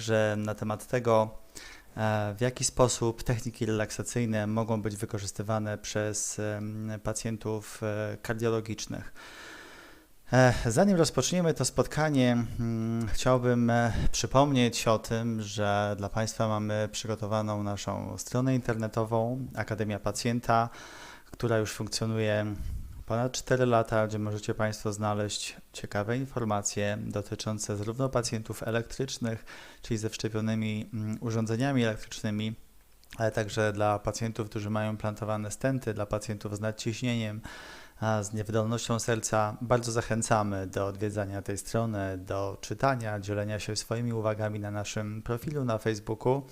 także na temat tego, e, w jaki sposób techniki relaksacyjne mogą być wykorzystywane przez pacjentów e, kardiologicznych. E, Zanim rozpoczniemy to spotkanie, chciałbym przypomnieć o tym, że dla Państwa mamy przygotowaną naszą stronę internetową Akademia Pacjenta, która już funkcjonuje ponad 4 lata, gdzie możecie Państwo znaleźć ciekawe informacje dotyczące zarówno pacjentów elektrycznych, czyli ze wszczepionymi mm, urządzeniami elektrycznymi, ale także dla pacjentów, którzy mają plantowane stenty, dla pacjentów z nadciśnieniem, a z niewydolnością serca. Bardzo zachęcamy do odwiedzania tej strony, do czytania, dzielenia się swoimi uwagami na naszym profilu na Facebooku.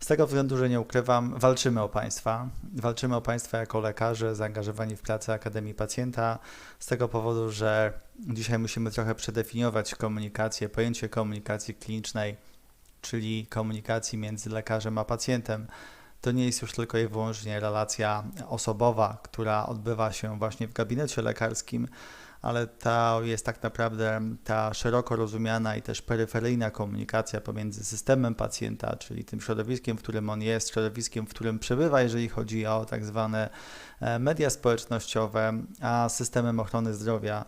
Z tego względu, że nie ukrywam, walczymy o Państwa. Walczymy o Państwa jako lekarze zaangażowani w pracę Akademii Pacjenta. Z tego powodu, że dzisiaj musimy trochę przedefiniować komunikację, pojęcie komunikacji klinicznej, czyli komunikacji między lekarzem a pacjentem to nie jest już tylko i wyłącznie relacja osobowa, która odbywa się właśnie w gabinecie lekarskim, ale to jest tak naprawdę ta szeroko rozumiana i też peryferyjna komunikacja pomiędzy systemem pacjenta, czyli tym środowiskiem, w którym on jest, środowiskiem, w którym przebywa, jeżeli chodzi o tak zwane e, media społecznościowe, a systemem ochrony zdrowia.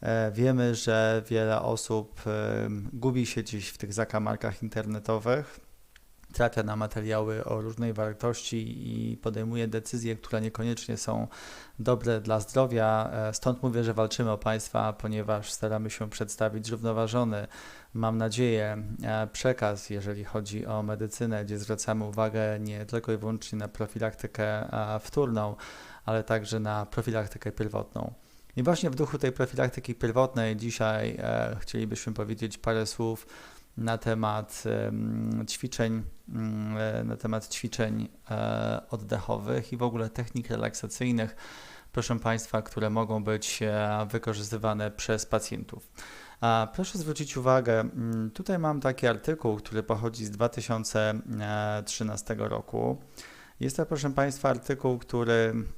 E, Wiemy, że wiele osób e, gubi się dziś w tych zakamarkach internetowych, trafia na materiały o różnej wartości i podejmuje decyzje, które niekoniecznie są dobre dla zdrowia. E, Stąd mówię, że walczymy o państwa, ponieważ staramy się przedstawić zrównoważony, mam nadzieję, e, przekaz, jeżeli chodzi o medycynę, gdzie zwracamy uwagę nie tylko i wyłącznie na profilaktykę e, wtórną, ale także na profilaktykę pierwotną. I właśnie w duchu tej profilaktyki pierwotnej dzisiaj chcielibyśmy powiedzieć parę słów na temat em, ćwiczeń, mm, e, na temat ćwiczeń e, oddechowych i w ogóle technik relaksacyjnych, proszę Państwa, które mogą być e, wykorzystywane przez pacjentów. Proszę zwrócić uwagę, mm, tutaj mam taki artykuł, który pochodzi z 2013 roku. Jest to, proszę Państwa, artykuł, który mm,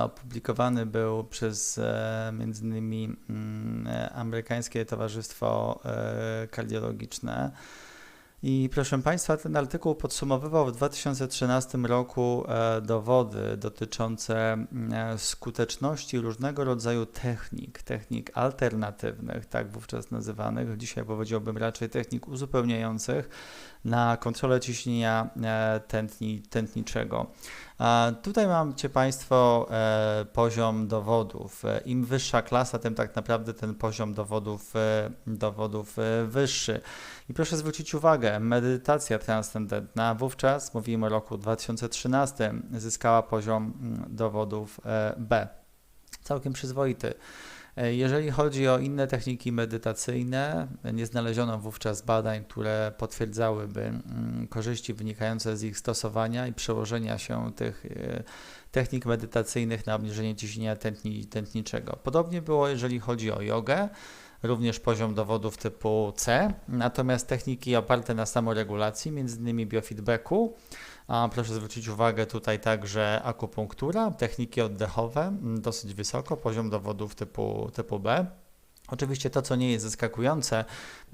opublikowany był przez e, między innymi mm, e, amerykańskie Towarzystwo e, Kardiologiczne. I proszę Państwa, ten artykuł podsumowywał w 2013 roku dowody dotyczące mm, skuteczności różnego rodzaju technik, technik alternatywnych, tak wówczas nazywanych, dzisiaj powiedziałbym raczej technik uzupełniających na kontrolę ciśnienia tętni, tętniczego. Tutaj macie Państwo e, poziom dowodów. E, Im wyższa klasa, tym tak naprawdę ten poziom dowodów, e, dowodów wyższy. I proszę zwrócić uwagę, medytacja transcendentna wówczas, mówimy o roku 2013, zyskała poziom mm, dowodów B. Całkiem przyzwoity. E, Jeżeli chodzi o inne techniki medytacyjne, nie znaleziono wówczas badań, które potwierdzałyby mm, korzyści wynikające z ich stosowania i przełożenia się tych e, technik medytacyjnych na obniżenie ciśnienia tętni, tętniczego. Podobnie było, jeżeli chodzi o jogę, również poziom dowodów typu C, natomiast techniki oparte na samoregulacji, innymi biofeedbacku, a proszę zwrócić uwagę tutaj także akupunktura, techniki oddechowe, mm, dosyć wysoko, poziom dowodów typu, typu B. Oczywiście to, co nie jest zaskakujące,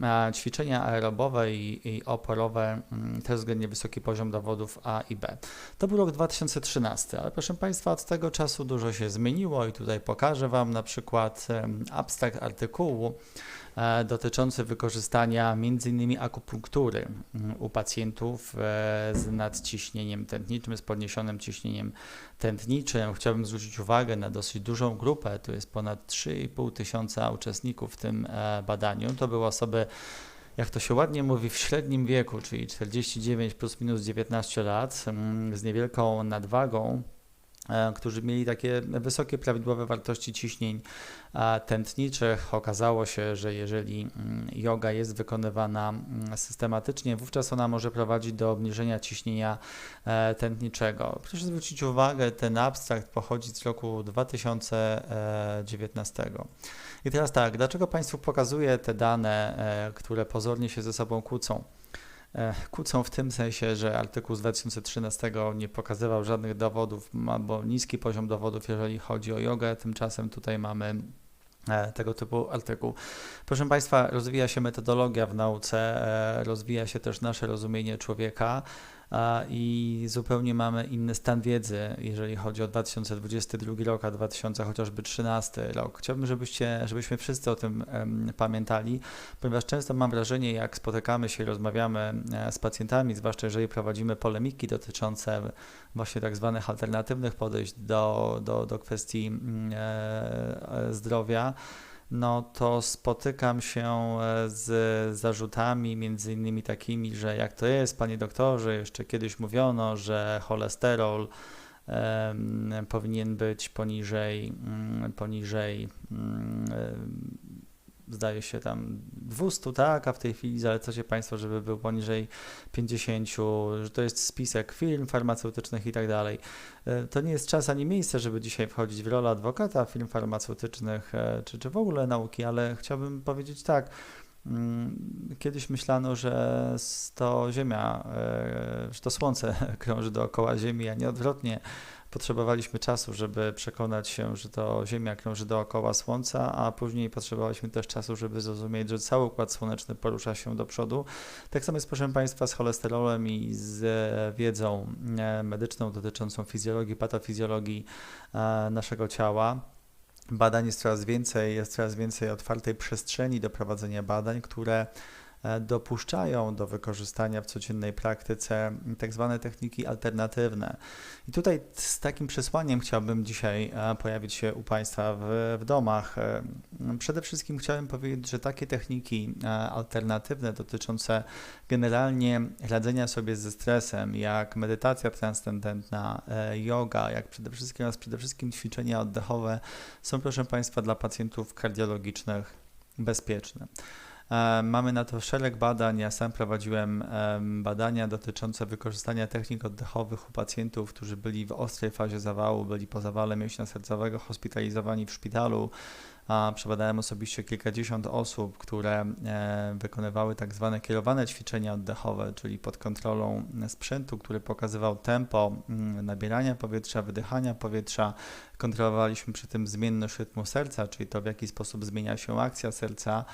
a ćwiczenia aerobowe i, i oporowe mm, też względnie wysoki poziom dowodów A i B. To był rok 2013, ale proszę Państwa, od tego czasu dużo się zmieniło i tutaj pokażę Wam na przykład abstrakt artykułu e, dotyczący wykorzystania m.in. akupunktury mm, u pacjentów e, z nadciśnieniem tętniczym, z podniesionym ciśnieniem tętniczym. Chciałbym zwrócić uwagę na dosyć dużą grupę, tu jest ponad 3,5 tysiąca uczestników w tym e, badaniu. To były osoby jak to się ładnie mówi, w średnim wieku, czyli 49 plus minus 19 lat, mm, z niewielką nadwagą, e, którzy mieli takie wysokie prawidłowe wartości ciśnień e, tętniczych. Okazało się, że jeżeli mm, yoga jest wykonywana mm, systematycznie, wówczas ona może prowadzić do obniżenia ciśnienia e, tętniczego. Proszę zwrócić uwagę, ten abstrakt pochodzi z roku 2019. I teraz tak, dlaczego Państwu pokazuję te dane, e, które pozornie się ze sobą kłócą? E, Kłócą w tym sensie, że artykuł z 2013 nie pokazywał żadnych dowodów, albo niski poziom dowodów, jeżeli chodzi o jogę, tymczasem tutaj mamy e, tego typu artykuł. Proszę Państwa, rozwija się metodologia w nauce, e, rozwija się też nasze rozumienie człowieka i zupełnie mamy inny stan wiedzy, jeżeli chodzi o 2022 rok, a 2013 rok. Chciałbym, żebyście, żebyśmy wszyscy o tym pamiętali, ponieważ często mam wrażenie, jak spotykamy się i rozmawiamy e, z pacjentami, zwłaszcza jeżeli prowadzimy polemiki dotyczące właśnie tak zwanych alternatywnych podejść do, do, do kwestii mm, e, e, zdrowia, no to spotykam się e, z zarzutami, między innymi takimi, że jak to jest, panie doktorze, jeszcze kiedyś mówiono, że cholesterol powinien być poniżej, mm, poniżej mm, zdaje się tam 200, tak, a w tej chwili zalecacie Państwo, żeby był poniżej 50, że to jest spisek firm farmaceutycznych i tak dalej. E, to nie jest czas ani miejsce, żeby dzisiaj wchodzić w rolę adwokata firm farmaceutycznych e, czy, czy w ogóle nauki, ale chciałbym powiedzieć tak, mm, Kiedyś myślano, że to Ziemia, e, że to Słońce krąży dookoła Ziemi, a nie odwrotnie potrzebowaliśmy czasu, żeby przekonać się, że to Ziemia krąży dookoła Słońca, a później potrzebowaliśmy też czasu, żeby zrozumieć, że cały Układ Słoneczny porusza się do przodu. Tak samo jest, proszę Państwa, z cholesterolem i z wiedzą e, medyczną dotyczącą fizjologii, patofizjologii e, naszego ciała. Badań jest coraz więcej, jest coraz więcej otwartej przestrzeni do prowadzenia badań, które dopuszczają do wykorzystania w codziennej praktyce tak zwane techniki alternatywne. I tutaj z takim przesłaniem chciałbym dzisiaj e, pojawić się u Państwa w, w domach. E, przede wszystkim chciałem powiedzieć, że takie techniki alternatywne dotyczące generalnie radzenia sobie ze stresem, jak medytacja transcendentna, yoga, jak przede wszystkim, oraz przede wszystkim ćwiczenia oddechowe są, proszę Państwa, dla pacjentów kardiologicznych bezpieczne. E, mamy na to szereg badań. Ja sam prowadziłem badania dotyczące wykorzystania technik oddechowych u pacjentów, którzy byli w ostrej fazie zawału, byli po zawale mięśnia sercowego, hospitalizowani w szpitalu a przebadałem osobiście kilkadziesiąt osób, które e, wykonywały tak zwane kierowane ćwiczenia oddechowe, czyli pod kontrolą sprzętu, który pokazywał tempo mm, nabierania powietrza, wydychania powietrza. Kontrolowaliśmy przy tym zmienność rytmu serca, czyli to w jaki sposób zmienia się akcja serca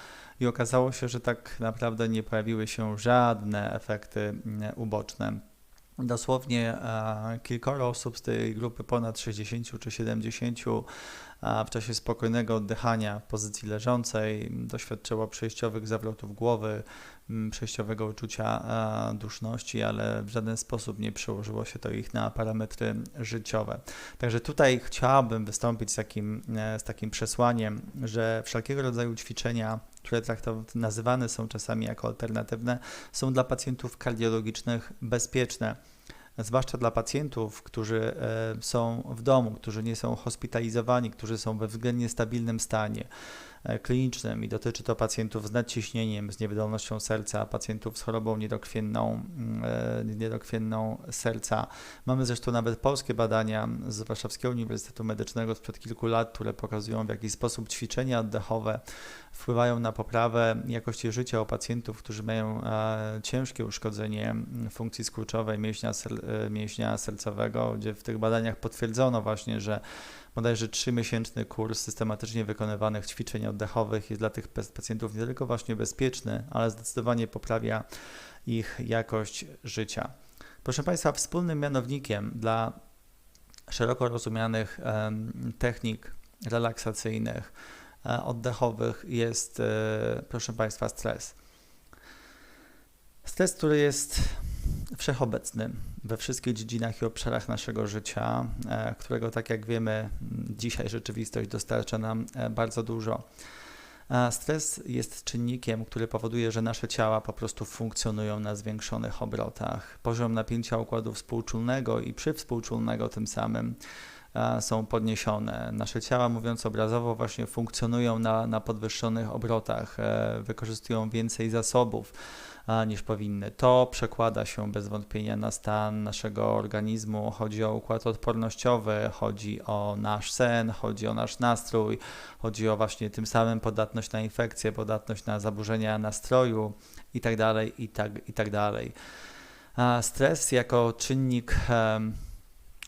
i okazało się, że tak naprawdę nie pojawiły się żadne efekty mm, uboczne. Dosłownie e, kilkoro osób z tej grupy, ponad 60 czy 70, a w czasie spokojnego oddychania w pozycji leżącej doświadczyło przejściowych zawrotów głowy, przejściowego uczucia duszności, ale w żaden sposób nie przełożyło się to ich na parametry życiowe. Także tutaj chciałbym wystąpić z takim, e, z takim przesłaniem, że wszelkiego rodzaju ćwiczenia, które nazywane są czasami jako alternatywne, są dla pacjentów kardiologicznych bezpieczne zwłaszcza dla pacjentów, którzy e, są w domu, którzy nie są hospitalizowani, którzy są we względnie stabilnym stanie. E, klinicznym i dotyczy to pacjentów z nadciśnieniem, z niewydolnością serca, pacjentów z chorobą niedokrwienną, mm, e, niedokrwienną serca. Mamy zresztą nawet polskie badania z Warszawskiego Uniwersytetu Medycznego sprzed kilku lat, które pokazują w jaki sposób ćwiczenia oddechowe wpływają na poprawę jakości życia u pacjentów, którzy mają e, ciężkie uszkodzenie funkcji skurczowej mięśnia, mięśnia sercowego, gdzie w tych badaniach potwierdzono właśnie, że bodajże 3-miesięczny kurs systematycznie wykonywanych ćwiczeń oddechowych jest dla tych pacjentów nie tylko właśnie bezpieczny, ale zdecydowanie poprawia ich jakość życia. Proszę Państwa, wspólnym mianownikiem dla szeroko rozumianych technik relaksacyjnych, e, oddechowych jest, e, proszę Państwa, stres. Stres, który jest wszechobecny we wszystkich dziedzinach i obszarach naszego życia, e, którego, tak jak wiemy, dzisiaj rzeczywistość dostarcza nam e, bardzo dużo. Stres jest czynnikiem, który powoduje, że nasze ciała po prostu funkcjonują na zwiększonych obrotach. Poziom napięcia układu współczulnego i przywspółczulnego tym samym są podniesione. Nasze ciała, mówiąc obrazowo, właśnie funkcjonują na, na podwyższonych obrotach, e, wykorzystują więcej zasobów niż powinny. To przekłada się bez wątpienia na stan naszego organizmu. Chodzi o układ odpornościowy, chodzi o nasz sen, chodzi o nasz nastrój, chodzi o właśnie tym samym podatność na infekcje, podatność na zaburzenia nastroju itd. I i tak dalej. Stres jako czynnik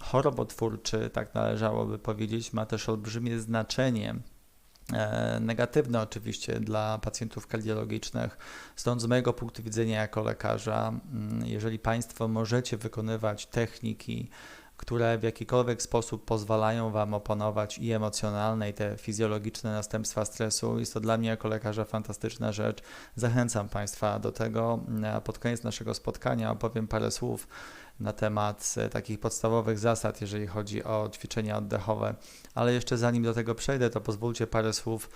chorobotwórczy, tak należałoby powiedzieć, ma też olbrzymie znaczenie negatywne oczywiście dla pacjentów kardiologicznych. Stąd z mojego punktu widzenia jako lekarza, mm, jeżeli Państwo możecie wykonywać techniki, które w jakikolwiek sposób pozwalają Wam opanować i emocjonalne, i te fizjologiczne następstwa stresu. Jest to dla mnie jako lekarza fantastyczna rzecz. Zachęcam Państwa do tego. Pod koniec naszego spotkania opowiem parę słów na temat e, takich podstawowych zasad, jeżeli chodzi o ćwiczenia oddechowe. Ale jeszcze zanim do tego przejdę, to pozwólcie parę słów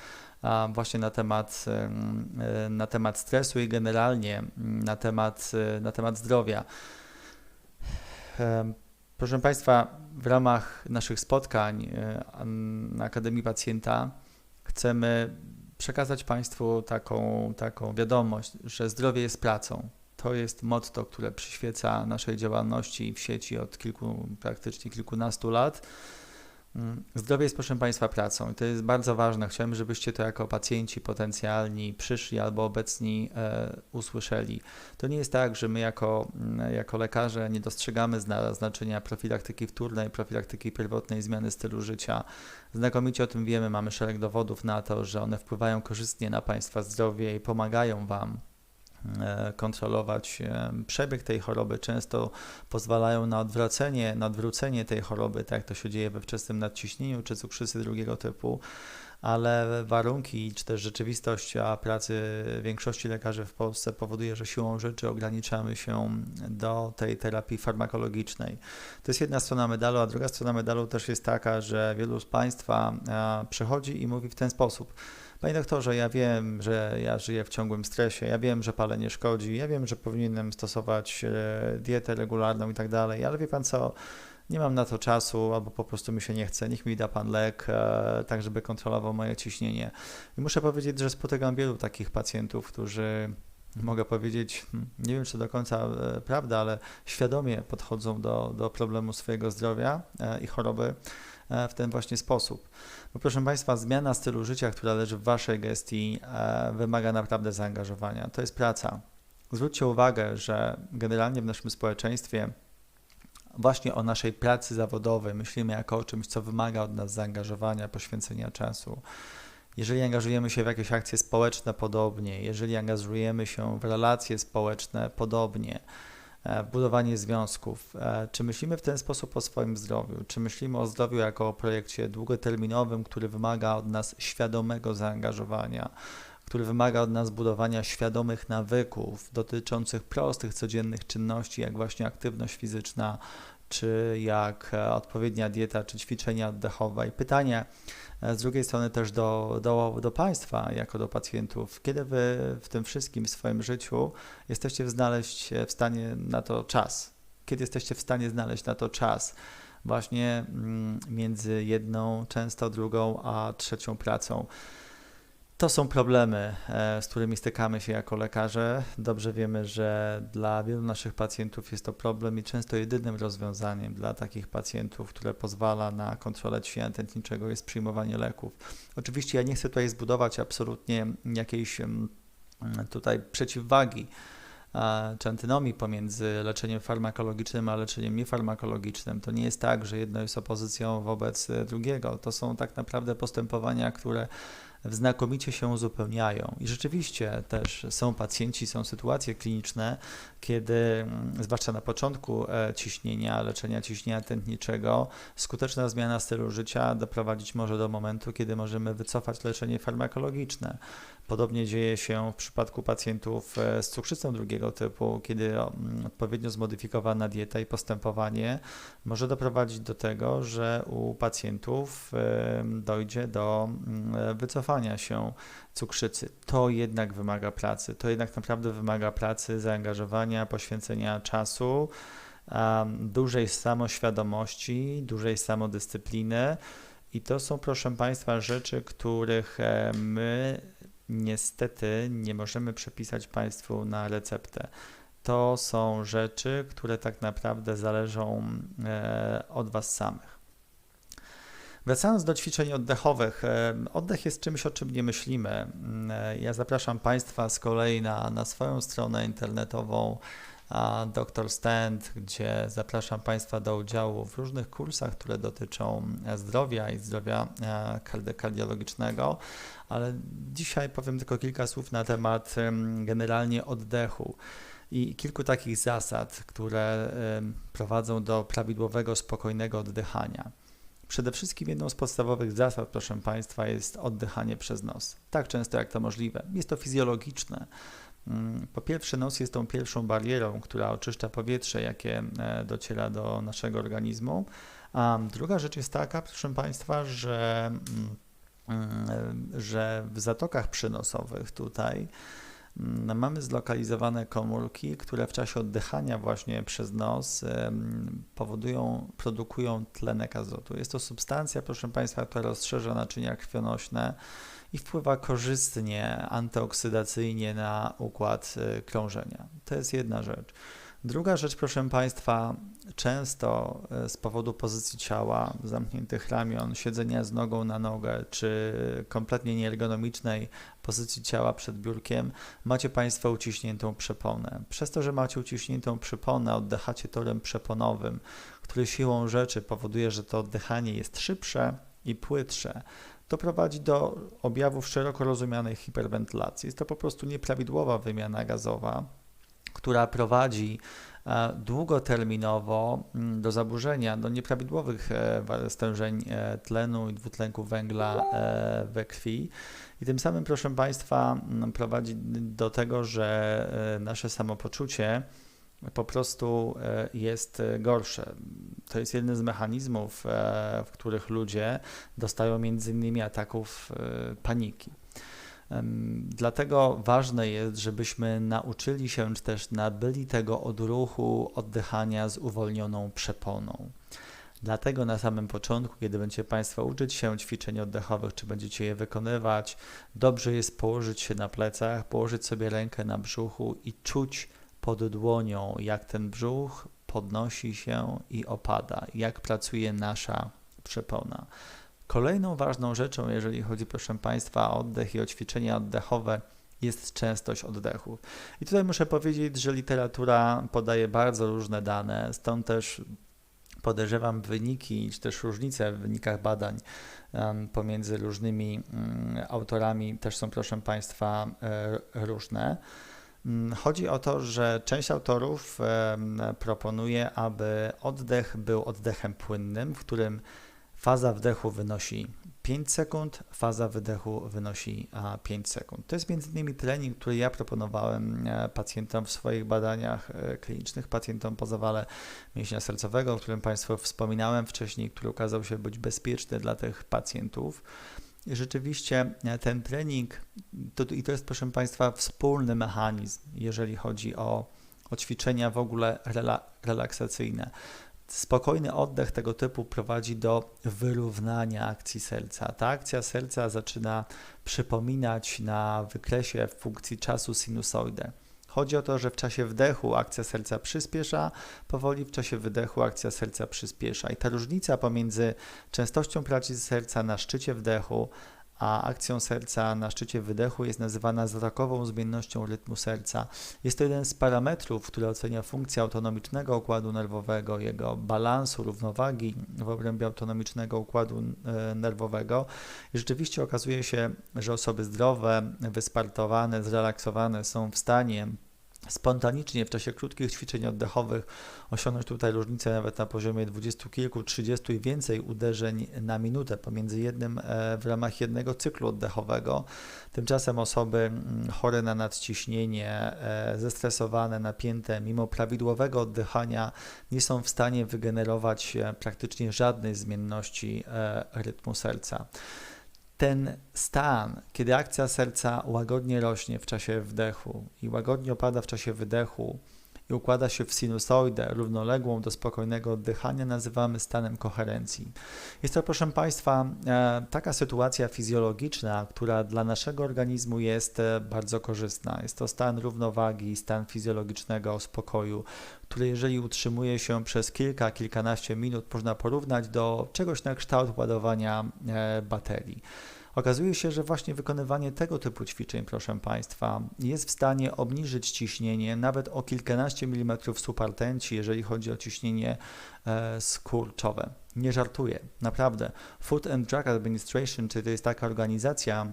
właśnie na temat, e, na temat stresu i generalnie na temat, e, na temat zdrowia. Proszę Państwa, w ramach naszych spotkań na Akademii Pacjenta chcemy przekazać Państwu taką, taką wiadomość, że zdrowie jest pracą. To jest motto, które przyświeca naszej działalności w sieci od kilku, praktycznie kilkunastu lat. Mm, Zdrowie jest, proszę Państwa, pracą i to jest bardzo ważne. Chciałbym, żebyście to jako pacjenci potencjalni przyszli albo obecni e, usłyszeli. To nie jest tak, że my jako, mm, jako lekarze nie dostrzegamy zna, znaczenia profilaktyki wtórnej, profilaktyki pierwotnej, zmiany stylu życia. Znakomicie o tym wiemy, mamy szereg dowodów na to, że one wpływają korzystnie na Państwa zdrowie i pomagają Wam kontrolować e, przebieg tej choroby, często pozwalają na odwrócenie, na odwrócenie tej choroby, tak jak to się dzieje we wczesnym nadciśnieniu czy cukrzycy drugiego typu, ale warunki czy też rzeczywistość a pracy większości lekarzy w Polsce powoduje, że siłą rzeczy ograniczamy się do tej terapii farmakologicznej. To jest jedna strona medalu, a druga strona medalu też jest taka, że wielu z Państwa przychodzi i mówi w ten sposób. Panie doktorze, ja wiem, że ja żyję w ciągłym stresie, ja wiem, że palenie szkodzi, ja wiem, że powinienem stosować e, dietę regularną i tak dalej, ale wie pan co, nie mam na to czasu, albo po prostu mi się nie chce, niech mi da pan lek, e, tak żeby kontrolował moje ciśnienie. I muszę powiedzieć, że spotykam wielu takich pacjentów, którzy mogę powiedzieć, hmm, nie wiem czy do końca e, prawda, ale świadomie podchodzą do, do problemu swojego zdrowia e, i choroby w ten właśnie sposób. Bo proszę Państwa, zmiana stylu życia, która leży w Waszej gestii, wymaga naprawdę zaangażowania. To jest praca. Zwróćcie uwagę, że generalnie w naszym społeczeństwie właśnie o naszej pracy zawodowej myślimy jako o czymś, co wymaga od nas zaangażowania, poświęcenia czasu. Jeżeli angażujemy się w jakieś akcje społeczne, podobnie. Jeżeli angażujemy się w relacje społeczne, podobnie. E, budowanie związków. E, Czy myślimy w ten sposób o swoim zdrowiu? Czy myślimy o zdrowiu jako o projekcie długoterminowym, który wymaga od nas świadomego zaangażowania, który wymaga od nas budowania świadomych nawyków dotyczących prostych, codziennych czynności, jak właśnie aktywność fizyczna, czy jak e, odpowiednia dieta, czy ćwiczenia oddechowe. I pytanie e, z drugiej strony też do, do, do Państwa, jako do pacjentów, kiedy Wy w tym wszystkim w swoim życiu jesteście znaleźć w stanie na to czas? Kiedy jesteście w stanie znaleźć na to czas? Właśnie mm, między jedną, często drugą, a trzecią pracą. To są problemy, e, z którymi stykamy się jako lekarze. Dobrze wiemy, że dla wielu naszych pacjentów jest to problem i często jedynym rozwiązaniem dla takich pacjentów, które pozwala na kontrolę ciśnienia tętniczego jest przyjmowanie leków. Oczywiście ja nie chcę tutaj zbudować absolutnie jakiejś tutaj przeciwwagi e, czy antynomii pomiędzy leczeniem farmakologicznym a leczeniem niefarmakologicznym. To nie jest tak, że jedno jest opozycją wobec drugiego. To są tak naprawdę postępowania, które znakomicie się uzupełniają. I rzeczywiście też są pacjenci, są sytuacje kliniczne, kiedy, mm, zwłaszcza na początku e, ciśnienia, leczenia ciśnienia tętniczego, skuteczna zmiana stylu życia doprowadzić może do momentu, kiedy możemy wycofać leczenie farmakologiczne. Podobnie dzieje się w przypadku pacjentów e, z cukrzycą drugiego typu, kiedy mm, odpowiednio zmodyfikowana dieta i postępowanie może doprowadzić do tego, że u pacjentów e, dojdzie do mm, wycofania się cukrzycy. To jednak wymaga pracy, to jednak naprawdę wymaga pracy, zaangażowania, poświęcenia czasu, dużej samoświadomości, dużej samodyscypliny. I to są, proszę Państwa, rzeczy, których e, my niestety nie możemy przepisać Państwu na receptę. To są rzeczy, które tak naprawdę zależą e, od Was samych. Wracając do ćwiczeń oddechowych, e, oddech jest czymś, o czym nie myślimy. E, Ja zapraszam Państwa z kolei na, na swoją stronę internetową Dr. Stand, gdzie zapraszam Państwa do udziału w różnych kursach, które dotyczą zdrowia i zdrowia kardiologicznego, ale dzisiaj powiem tylko kilka słów na temat generalnie oddechu i kilku takich zasad, które prowadzą do prawidłowego, spokojnego oddychania. Przede wszystkim jedną z podstawowych zasad, proszę Państwa, jest oddychanie przez nos. Tak często jak to możliwe. Jest to fizjologiczne. Mm, po pierwsze, nos jest tą pierwszą barierą, która oczyszcza powietrze, jakie e, dociera do naszego organizmu. A druga rzecz jest taka, proszę Państwa, że, mm, mm, że w zatokach przynosowych tutaj Mm, mamy zlokalizowane komórki, które w czasie oddychania właśnie przez nos powodują, produkują tlenek azotu. Jest to substancja, proszę Państwa, która rozszerza naczynia krwionośne i wpływa korzystnie, antyoksydacyjnie na układ y, krążenia. To jest jedna rzecz. Druga rzecz, proszę Państwa, często e, z powodu pozycji ciała, zamkniętych ramion, siedzenia z nogą na nogę, czy kompletnie nieergonomicznej pozycji ciała przed biurkiem, macie Państwo uciśniętą przeponę. Przez to, że macie uciśniętą przeponę, oddychacie torem przeponowym, który siłą rzeczy powoduje, że to oddychanie jest szybsze i płytsze to prowadzi do objawów szeroko rozumianej hiperwentylacji. Jest to po prostu nieprawidłowa wymiana gazowa, która prowadzi e, długoterminowo mm, do zaburzenia, do nieprawidłowych e, stężeń e, tlenu i dwutlenku węgla we krwi. I tym samym, proszę Państwa, mm, prowadzi do tego, że nasze samopoczucie po prostu jest gorsze. To jest jeden z mechanizmów, w których ludzie dostają między innymi ataków paniki. Dlatego ważne jest, żebyśmy nauczyli się, czy też nabyli tego odruchu oddychania z uwolnioną przeponą. Dlatego na samym początku, kiedy będziecie Państwo uczyć się ćwiczeń oddechowych, czy będziecie je wykonywać, dobrze jest położyć się na plecach, położyć sobie rękę na brzuchu i czuć pod dłonią, jak ten brzuch podnosi się i opada, jak pracuje nasza przepona. Kolejną ważną rzeczą, jeżeli chodzi, proszę Państwa, o oddech i o ćwiczenia oddechowe, jest częstość oddechów. I tutaj muszę powiedzieć, że literatura podaje bardzo różne dane, stąd też podejrzewam wyniki, czy też różnice w wynikach badań pomiędzy różnymi um, autorami też są, proszę Państwa, e, różne. Mm, chodzi o to, że część autorów proponuje, aby oddech był oddechem płynnym, w którym Faza wdechu wynosi 5 sekund, faza wydechu wynosi 5 sekund. To jest między innymi trening, który ja proponowałem e, pacjentom w swoich badaniach e, klinicznych, pacjentom po zawale mięśnia sercowego, o którym Państwu wspominałem wcześniej, który okazał się być bezpieczny dla tych pacjentów. Rzeczywiście e, ten trening, to, i to jest proszę Państwa wspólny mechanizm, jeżeli chodzi o, o ćwiczenia w ogóle rela, relaksacyjne. Spokojny oddech tego typu prowadzi do wyrównania akcji serca. Ta akcja serca zaczyna przypominać na wykresie funkcji czasu sinusoidę. Chodzi o to, że w czasie wdechu akcja serca przyspiesza, powoli w czasie wydechu akcja serca przyspiesza. I ta różnica pomiędzy częstością pracy serca na szczycie wdechu, a akcją serca na szczycie wydechu jest nazywana zwrokową zmiennością rytmu serca. Jest to jeden z parametrów, który ocenia funkcję autonomicznego układu nerwowego, jego balansu, równowagi w obrębie autonomicznego układu e, nerwowego. I rzeczywiście okazuje się, że osoby zdrowe, wyspartowane, zrelaksowane są w stanie spontanicznie w czasie krótkich ćwiczeń oddechowych osiągnąć tutaj różnicę nawet na poziomie dwudziestu kilku, trzydziestu i więcej uderzeń na minutę pomiędzy jednym e, w ramach jednego cyklu oddechowego. Tymczasem osoby chore na nadciśnienie, e, zestresowane, napięte, mimo prawidłowego oddychania nie są w stanie wygenerować e, praktycznie żadnej zmienności rytmu serca ten stan, kiedy akcja serca łagodnie rośnie w czasie wdechu i łagodnie opada w czasie wydechu i układa się w sinusoidę równoległą do spokojnego oddychania, nazywamy stanem koherencji. Jest to, proszę Państwa, e, taka sytuacja fizjologiczna, która dla naszego organizmu jest e, bardzo korzystna. Jest to stan równowagi, stan fizjologicznego spokoju, który jeżeli utrzymuje się przez kilka, kilkanaście minut, można porównać do czegoś na kształt ładowania e, baterii. Okazuje się, że właśnie wykonywanie tego typu ćwiczeń, proszę Państwa, jest w stanie obniżyć ciśnienie nawet o kilkanaście milimetrów supartenci, jeżeli chodzi o ciśnienie e, skurczowe. Nie żartuję, naprawdę. Food and Drug Administration, czyli to jest taka organizacja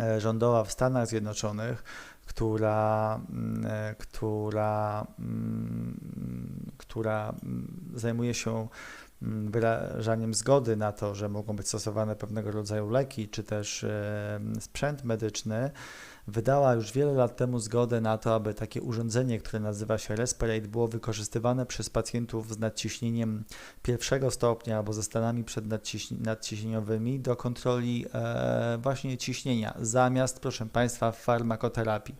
e, rządowa w Stanach Zjednoczonych, która, mm, e, która, mm, która mm, zajmuje się wyrażaniem zgody na to, że mogą być stosowane pewnego rodzaju leki, czy też sprzęt medyczny, wydała już wiele lat temu zgodę na to, aby takie urządzenie, które nazywa się Respirate, było wykorzystywane przez pacjentów z nadciśnieniem pierwszego stopnia albo ze stanami nadciśnieniowymi do kontroli e, właśnie ciśnienia, zamiast, proszę Państwa, farmakoterapii.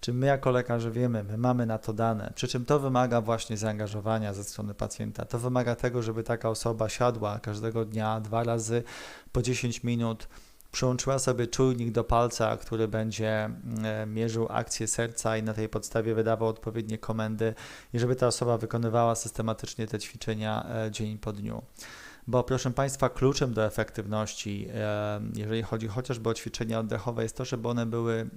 Czy my jako lekarze wiemy, my mamy na to dane, przy czym to wymaga właśnie zaangażowania ze strony pacjenta. To wymaga tego, żeby taka osoba siadła każdego dnia dwa razy po 10 minut, przyłączyła sobie czujnik do palca, który będzie mm, mierzył akcję serca i na tej podstawie wydawał odpowiednie komendy i żeby ta osoba wykonywała systematycznie te ćwiczenia e, dzień po dniu bo proszę Państwa, kluczem do efektywności, jeżeli chodzi chociażby o ćwiczenia oddechowe, jest to, żeby one były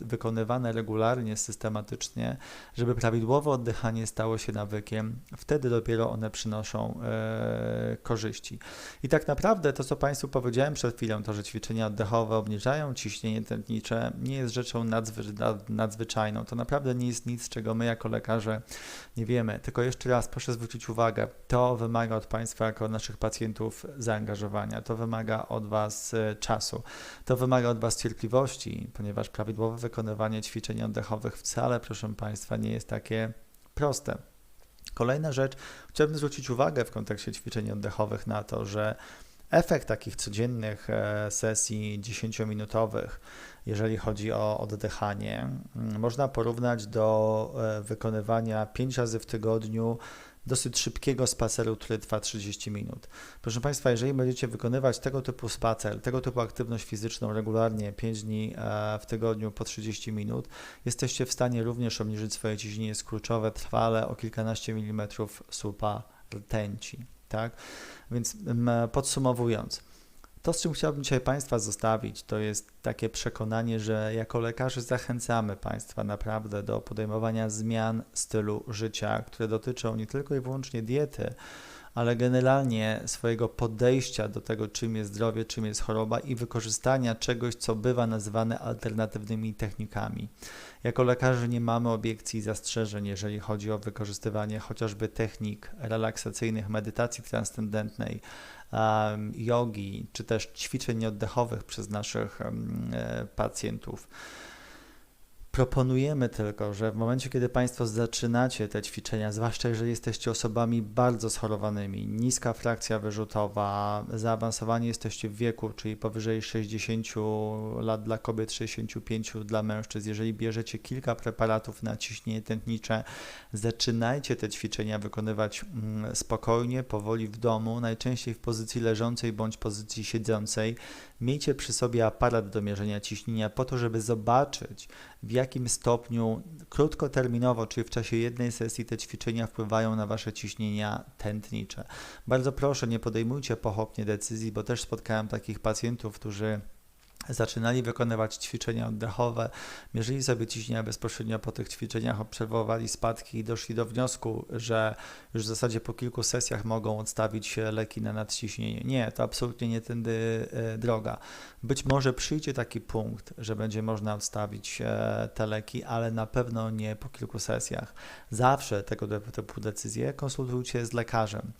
wykonywane regularnie, systematycznie, żeby prawidłowe oddychanie stało się nawykiem, wtedy dopiero one przynoszą e, korzyści. I tak naprawdę to, co Państwu powiedziałem przed chwilą, to, że ćwiczenia oddechowe obniżają ciśnienie tętnicze, nie jest rzeczą nadzwy nadzwyczajną. To naprawdę nie jest nic, czego my jako lekarze nie wiemy. Tylko jeszcze raz proszę zwrócić uwagę, to wymaga od Państwa jako naszych naszych pacjentów zaangażowania, to wymaga od Was e, czasu, to wymaga od Was cierpliwości, ponieważ prawidłowe wykonywanie ćwiczeń oddechowych wcale, proszę Państwa, nie jest takie proste. Kolejna rzecz, chciałbym zwrócić uwagę w kontekście ćwiczeń oddechowych na to, że efekt takich codziennych e, sesji 10-minutowych, jeżeli chodzi o oddychanie, można porównać do e, wykonywania 5 razy w tygodniu dosyć szybkiego spaceru, który trwa 30 minut. Proszę Państwa, jeżeli będziecie wykonywać tego typu spacer, tego typu aktywność fizyczną regularnie 5 dni e, w tygodniu po 30 minut, jesteście w stanie również obniżyć swoje ciśnienie skróczowe trwale o kilkanaście milimetrów słupa rtęci. Tak? Więc podsumowując, to, z czym chciałbym dzisiaj Państwa zostawić, to jest takie przekonanie, że jako lekarze zachęcamy Państwa naprawdę do podejmowania zmian stylu życia, które dotyczą nie tylko i wyłącznie diety, ale generalnie swojego podejścia do tego, czym jest zdrowie, czym jest choroba i wykorzystania czegoś, co bywa nazywane alternatywnymi technikami. Jako lekarze nie mamy obiekcji i zastrzeżeń, jeżeli chodzi o wykorzystywanie chociażby technik relaksacyjnych, medytacji transcendentnej, jogi, czy też ćwiczeń oddechowych przez naszych e, pacjentów. Proponujemy tylko, że w momencie, kiedy Państwo zaczynacie te ćwiczenia, zwłaszcza jeżeli jesteście osobami bardzo schorowanymi, niska frakcja wyrzutowa, zaawansowani jesteście w wieku, czyli powyżej 60 lat dla kobiet, 65 dla mężczyzn, jeżeli bierzecie kilka preparatów na ciśnienie tętnicze, zaczynajcie te ćwiczenia wykonywać mm, spokojnie, powoli w domu, najczęściej w pozycji leżącej bądź pozycji siedzącej. Miejcie przy sobie aparat do mierzenia ciśnienia po to, żeby zobaczyć, w jakim stopniu krótkoterminowo, czyli w czasie jednej sesji te ćwiczenia wpływają na Wasze ciśnienia tętnicze. Bardzo proszę, nie podejmujcie pochopnie decyzji, bo też spotkałem takich pacjentów, którzy zaczynali wykonywać ćwiczenia oddechowe, mierzyli sobie ciśnienia bezpośrednio po tych ćwiczeniach, obserwowali spadki i doszli do wniosku, że już w zasadzie po kilku sesjach mogą odstawić leki na nadciśnienie. Nie, to absolutnie nie tędy e, droga. Być może przyjdzie taki punkt, że będzie można odstawić e, te leki, ale na pewno nie po kilku sesjach. Zawsze tego typu decyzje konsultujcie z lekarzem.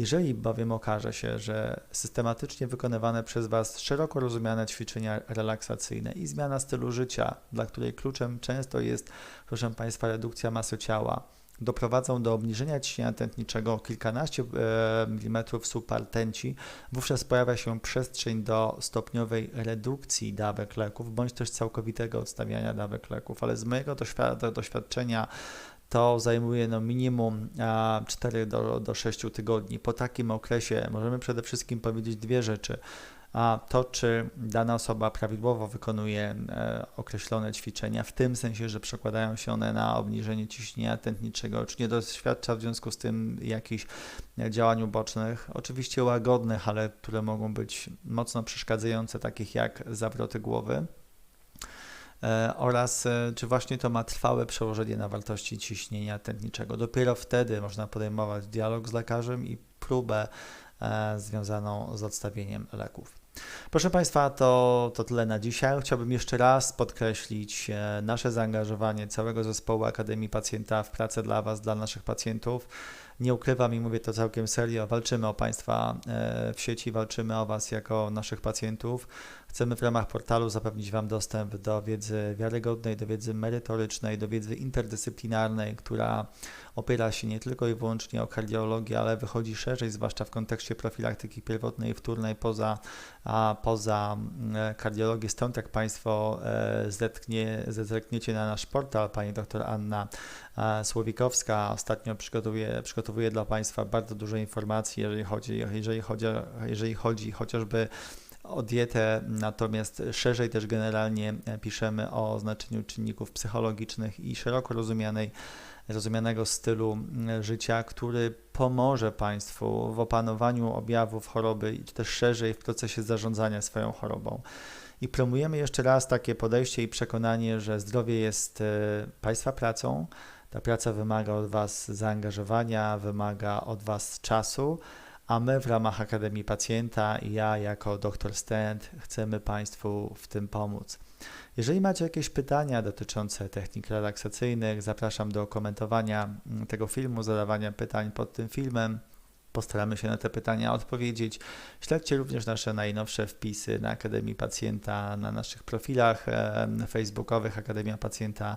Jeżeli bowiem okaże się, że systematycznie wykonywane przez Was szeroko rozumiane ćwiczenia relaksacyjne i zmiana stylu życia, dla której kluczem często jest, proszę Państwa, redukcja masy ciała, doprowadzą do obniżenia ciśnienia tętniczego o kilkanaście e, milimetrów subartenci, wówczas pojawia się przestrzeń do stopniowej redukcji dawek leków, bądź też całkowitego odstawiania dawek leków. Ale z mojego doświadczenia to zajmuje no minimum 4 do, do 6 tygodni. Po takim okresie możemy przede wszystkim powiedzieć dwie rzeczy. a to, czy dana osoba prawidłowo wykonuje e, określone ćwiczenia, w tym sensie, że przekładają się one na obniżenie ciśnienia tętniczego, czy nie doświadcza w związku z tym jakichś działań ubocznych, oczywiście łagodnych, ale które mogą być mocno przeszkadzające, takich jak zawroty głowy e, oraz e, czy właśnie to ma trwałe przełożenie na wartości ciśnienia tętniczego. Dopiero wtedy można podejmować dialog z lekarzem i próbę związaną z odstawieniem leków. Proszę Państwa, to, to tyle na dzisiaj. Chciałbym jeszcze raz podkreślić e, nasze zaangażowanie całego zespołu Akademii Pacjenta w pracę dla Was, dla naszych pacjentów. Nie ukrywam i mówię to całkiem serio, walczymy o Państwa e, w sieci, walczymy o Was jako naszych pacjentów. Chcemy w ramach portalu zapewnić Wam dostęp do wiedzy wiarygodnej, do wiedzy merytorycznej, do wiedzy interdyscyplinarnej, która opiera się nie tylko i wyłącznie o kardiologię, ale wychodzi szerzej, zwłaszcza w kontekście profilaktyki pierwotnej i wtórnej poza, a poza mm, kardiologię. Stąd jak Państwo e, zetknie, zerkniecie na nasz portal, Pani dr Anna e, Słowikowska ostatnio przygotowuje, przygotowuje dla Państwa bardzo dużo informacji, jeżeli chodzi, jeżeli chodzi, jeżeli chodzi chociażby o dietę, natomiast szerzej też generalnie piszemy o znaczeniu czynników psychologicznych i szeroko rozumianej, rozumianego stylu życia, który pomoże Państwu w opanowaniu objawów choroby czy też szerzej w procesie zarządzania swoją chorobą. I promujemy jeszcze raz takie podejście i przekonanie, że zdrowie jest e, Państwa pracą. Ta praca wymaga od Was zaangażowania, wymaga od Was czasu a my w ramach Akademii Pacjenta i ja jako dr Stent chcemy Państwu w tym pomóc. Jeżeli macie jakieś pytania dotyczące technik relaksacyjnych, zapraszam do komentowania tego filmu, zadawania pytań pod tym filmem. Postaramy się na te pytania odpowiedzieć. Śledźcie również nasze najnowsze wpisy na Akademii Pacjenta na naszych profilach facebookowych Akademia Pacjenta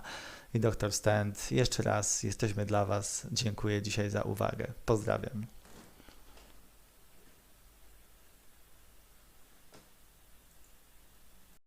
i Dr Stent. Jeszcze raz jesteśmy dla Was. Dziękuję dzisiaj za uwagę. Pozdrawiam.